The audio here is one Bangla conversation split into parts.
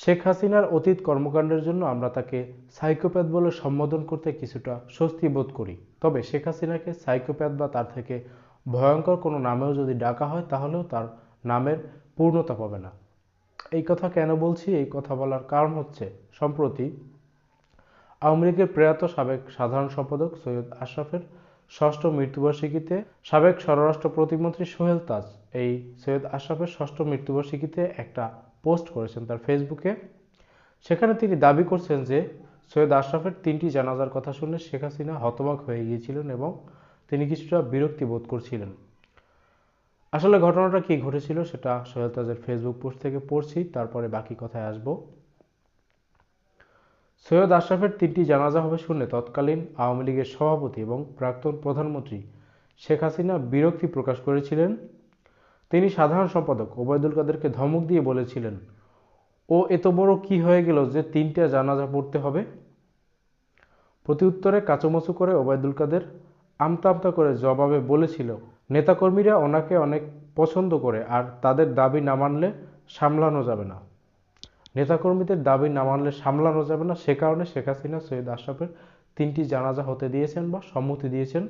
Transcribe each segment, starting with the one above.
শেখ হাসিনার অতীত কর্মকাণ্ডের জন্য আমরা তাকে সাইকোপ্যাথ বলে সম্বোধন করতে কিছুটা স্বস্তি বোধ করি। তবে শেখ হাসিনাকে সাইকোপ্যাথ বা তার থেকে ভয়ঙ্কর কোনো নামেও যদি ডাকা হয়, তাহলেও তার নামের পূর্ণতা পাবে না। এই কথা কেন বলছি? এই কথা বলার কারণ হচ্ছে, সম্প্রতি আওয়ামী লীগের প্রয়াত সাবেক সাধারণ সম্পাদক সৈয়দ আশরাফের ষষ্ঠ মৃত্যুবার্ষিকীতে সাবেক স্বরাষ্ট্র প্রতিমন্ত্রী সোহেল তাজ, এই সৈয়দ আশরাফের ষষ্ঠ মৃত্যুবার্ষিকীতে একটা পোস্ট করেছেন তার ফেসবুকে সেখানে তিনি দাবি করছেন যে, সৈয়দ আশরাফের তিনটি জানাজার কথা শুনে শেখ হাসিনা হতবাক হয়ে গিয়েছিলেন এবং তিনি কিছুটা বিরক্তি বোধ করছিলেন। আসলে ঘটনাটা কি ঘটেছিল সেটা সোহেল তাজের ফেসবুক পোস্ট থেকে পড়ছি, তারপরে বাকি কথায় আসব। সৈয়দ আশরাফের তিনটি জানাজা হবে শুনে তৎকালীন আওয়ামী লীগের সভাপতি এবং প্রাক্তন প্রধানমন্ত্রী শেখ হাসিনা বিরক্তি প্রকাশ করেছিলেন। তিনি সাধারণ সম্পাদক। ওবায়দুল কাদেরকে ধমক দিয়ে বলেছিলেন, ও, এত বড় কি হয়ে গেল যে তিনটা জানাজা পড়তে হবে? প্রতিউত্তরে কাচুমাচু করে ওবায়দুল কাদের আমতা আমতা করে জবাবে বলেছিল, নেতাকর্মীরা ওনাকে অনেক পছন্দ করে আর তাদের দাবি না মানলে সামলানো যাবে না। নেতাকর্মীদের দাবি না মানলে সামলানো যাবে না, সে কারণে শেখ হাসিনা, সৈয়দ আশরাফের তিনটি জানাজা হতে দিয়েছেন বা সম্মতি দিয়েছেন।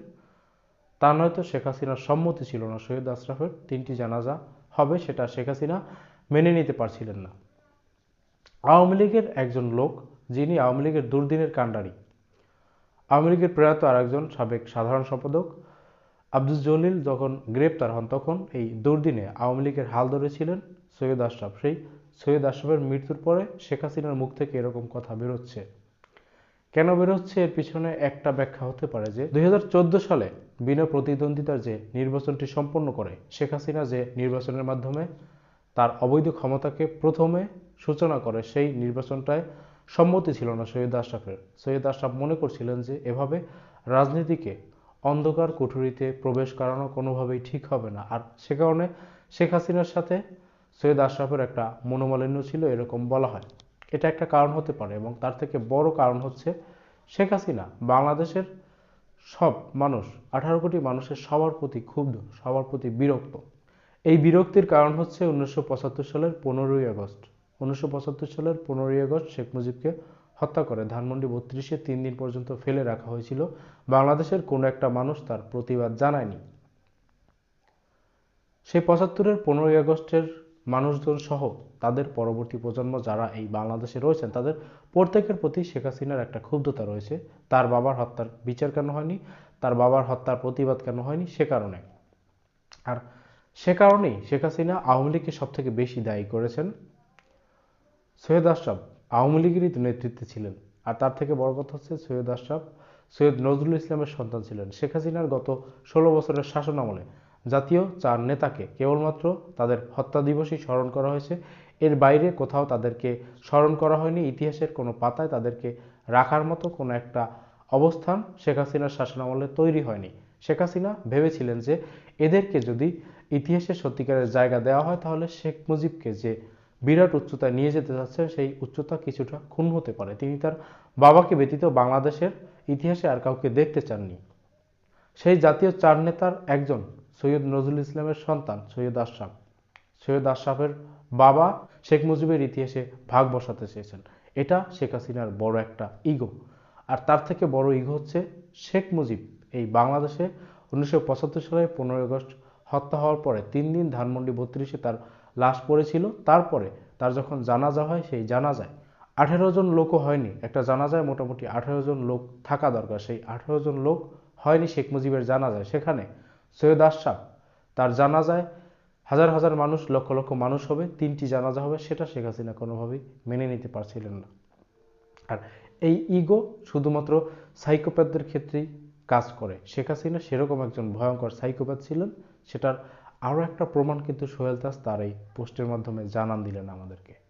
তা নয়তো শেখ হাসিনার সম্মতি ছিল না। সৈয়দ আশরাফের তিনটি জানাজা হবে সেটা শেখ হাসিনা মেনে নিতে পারছিলেন না। আওয়ামী লীগের একজন লোক, যিনি আওয়ামী লীগের দুর্দিনের কাণ্ডারি। আওয়ামী লীগের প্রয়াত আরেকজন সাবেক সাধারণ সম্পাদক। আব্দুল জলিল যখন গ্রেপ্তার হন, তখন এই দুর্দিনে আওয়ামী লীগের হাল ধরেছিলেন সৈয়দ আশরাফ। সেই সৈয়দ আশরাফের মৃত্যুর পরে শেখ হাসিনার মুখ থেকে এরকম কথা বেরোচ্ছে। কেন বেরোচ্ছে এর পিছনে একটা ব্যাখ্যা হতে পারে যে দুই হাজার চোদ্দ সালে বিনা প্রতিদ্বন্দ্বিতার যে নির্বাচনটি সম্পন্ন করে শেখ হাসিনা যে নির্বাচনের মাধ্যমে তার অবৈধ ক্ষমতাকে প্রথমে সূচনা করে সেই নির্বাচনটায় সম্মতি ছিল না সৈয়দ আশরাফের। সৈয়দ আশরাফ মনে করছিলেন যে এভাবে রাজনীতিকে অন্ধকার কুঠুরিতে প্রবেশ করানো কোনোভাবেই ঠিক হবে না। আর সে কারণে শেখ হাসিনার সাথে সৈয়দ আশরাফের একটা মনোমালিন্য ছিল, এরকম বলা হয়। এটা একটা কারণ হতে পারে এবং তার থেকে বড় কারণ হচ্ছে শেখ হাসিনা। বাংলাদেশের সব মানুষ, আঠারো কোটি মানুষের সবার প্রতি ক্ষুব্ধ, সবার প্রতি বিরক্ত। এই বিরক্তির কারণ হচ্ছে উনিশশো পঁচাত্তর সালের পনেরোই আগস্ট। উনিশশো পঁচাত্তর সালের পনেরোই আগস্ট শেখ মুজিবকে হত্যা করে। ধানমন্ডি বত্রিশে তিন দিন পর্যন্ত ফেলে রাখা হয়েছিল। বাংলাদেশের কোনো একটা মানুষ তার প্রতিবাদ জানায়নি। সেই পঁচাত্তরের পনেরোই আগস্টের মানুষজন সহ তাদের পরবর্তী প্রজন্ম যারা এই বাংলাদেশে রয়েছেন, তাদের প্রত্যেকের প্রতি শেখ হাসিনার একটা ক্ষুব্ধতা রয়েছে। তার বাবার হত্যার বিচার কেন হয়নি? তার বাবার হত্যার প্রতিবাদ কেন হয়নি? সে কারণে। আর সে কারণেই শেখ হাসিনা আওয়ামী লীগকে সব থেকে বেশি দায়ী করেছেন সৈয়দ আশরাফ। আওয়ামী লীগেরই নেতৃত্বে ছিলেন। আর তার থেকে বড় কথা হচ্ছে সৈয়দ আশরাফ, সৈয়দ নজরুল ইসলামের সন্তান ছিলেন। শেখ হাসিনার গত ষোলো বছরের শাসন আমলে জাতীয় চার নেতাকে কেবলমাত্র তাদের হত্যা দিবসই স্মরণ করা হয়েছে। এর বাইরে কোথাও তাদেরকে স্মরণ করা হয়নি। ইতিহাসের কোনো পাতায় তাদেরকে রাখার মতো কোনো একটা অবস্থান শেখ হাসিনার শাসনামলে তৈরি হয়নি। শেখ হাসিনা ভেবেছিলেন যে এদেরকে যদি ইতিহাসের সত্যিকারের জায়গা দেওয়া হয়, তাহলে শেখ মুজিবকে যে বিরাট উচ্চতায় নিয়ে যেতে যাচ্ছে, সেই উচ্চতা কিছুটা খুন হতে পারে। তিনি তার বাবাকে ব্যতীত বাংলাদেশের ইতিহাসে আর কাউকে দেখতে চাননি। সেই জাতীয় চার নেতার একজন সৈয়দ নজরুল ইসলামের সন্তান, সৈয়দ আশরাফ। সৈয়দ আশরাফের বাবা শেখ মুজিবের ইতিহাসে ভাগ বসাতে চেয়েছেন। এটা শেখ হাসিনার বড় একটা ইগো আর তার থেকে বড় ইগো হচ্ছে শেখ মুজিব। এই বাংলাদেশে উনিশশো সালে পনেরোই আগস্ট হত্যা হওয়ার পরে তিন দিন ধানমন্ডি বত্রিশে তার লাশ পড়েছিল। তারপরে তার যখন জানাজা হয়, সেই জানাজায় আঠেরো জন লোকও হয়নি। একটা জানাজায় মোটামুটি আঠেরো জন লোক থাকা দরকার। সেই আঠেরো জন লোক হয়নি শেখ মুজিবের জানাজায়। সেখানে সৈয়দ আশরাফ, তার জানাজায় হাজার হাজার মানুষ, লক্ষ লক্ষ মানুষ হবে, তিনটি জানাজা হবে, সেটা শেখ হাসিনা কোনোভাবেই মেনে নিতে পারছিলেন না। আর এই ইগো শুধুমাত্র সাইকোপ্যাথদের ক্ষেত্রেই কাজ করে। শেখ হাসিনা সেরকম একজন ভয়ঙ্কর সাইকোপ্যাথ ছিলেন, সেটার আরও একটা প্রমাণ কিন্তু সোহেল দাস তার এই পোস্টের মাধ্যমে জানান দিলেন আমাদেরকে।